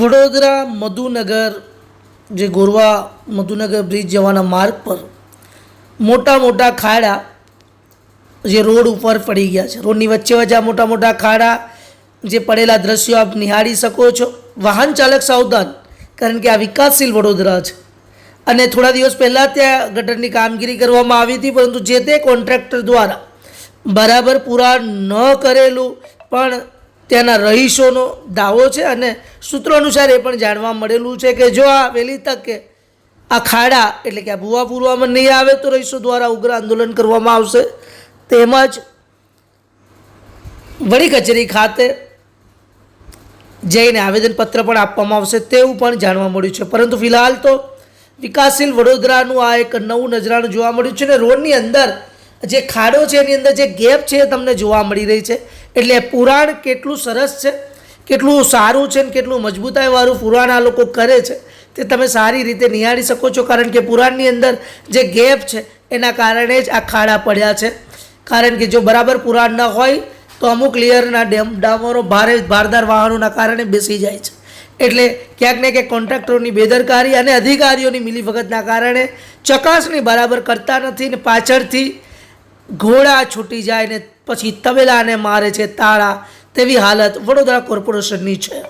વડોદરા મધુનગર જે ગોરવા મધુનગર બ્રિજ જવાના માર્ગ પર મોટા મોટા ખાડા જે રોડ ઉપર પડી ગયા છે. રોડની વચ્ચે વચ્ચે મોટા મોટા ખાડા જે પડેલા દ્રશ્યો આપ નિહાળી શકો છો. વાહન ચાલક સાવધાન, કારણ કે આ વિકાસશીલ વડોદરા છે. અને થોડા દિવસ પહેલાં ત્યાં ગટરની કામગીરી કરવામાં આવી હતી, પરંતુ જે તે કોન્ટ્રાક્ટર દ્વારા બરાબર પૂરા ન કરેલું, પણ ત્યાંના રહીશોનો દાવો છે અને સૂત્રો અનુસાર એ પણ જાણવા મળેલું છે કે જો આ વહેલી તકે આ ખાડા એટલે કે આ ભૂવા પૂરવામાં નહીં આવે તો રહીશો દ્વારા ઉગ્ર આંદોલન કરવામાં આવશે. તેમજ વડી કચેરી ખાતે જઈને આવેદનપત્ર પણ આપવામાં આવશે તેવું પણ જાણવા મળ્યું છે. પરંતુ ફિલહાલ તો વિકાસશીલ વડોદરાનું આ એક નવું નજરાણું જોવા મળ્યું છે અને રોડની અંદર જે ખાડો છે એની અંદર જે ગેપ છે એ તમને જોવા મળી રહી છે. એટલે પુરાણ કેટલું સરસ છે, કેટલું સારું છે ને કેટલું મજબૂતાઈવાળું પુરાણ આ લોકો કરે છે, તે તમે સારી રીતે નિહાળી શકો છો. કારણ કે પુરાણની અંદર જે ગેપ છે, એના કારણે જ આ ખાડા પડ્યા છે. કારણ કે જો બરાબર પુરાણ ન હોય, તો અમુક લેયરના ડેમ, ડામરો ભારે ભારદાર વાહનોના કારણે બેસી જાય છે. એટલે ક્યાંક ને ક્યાંક કોન્ટ્રાક્ટરોની બેદરકારી અને અધિકારીઓની મિલીભગતના કારણે ચકાસણી બરાબર કરતા નથી ને પાછળથી ઘોડા છૂટી જાય ને પછી તબેલાને મારે છે તાળા તેવી હાલત વડોદરા કોર્પોરેશનની છે.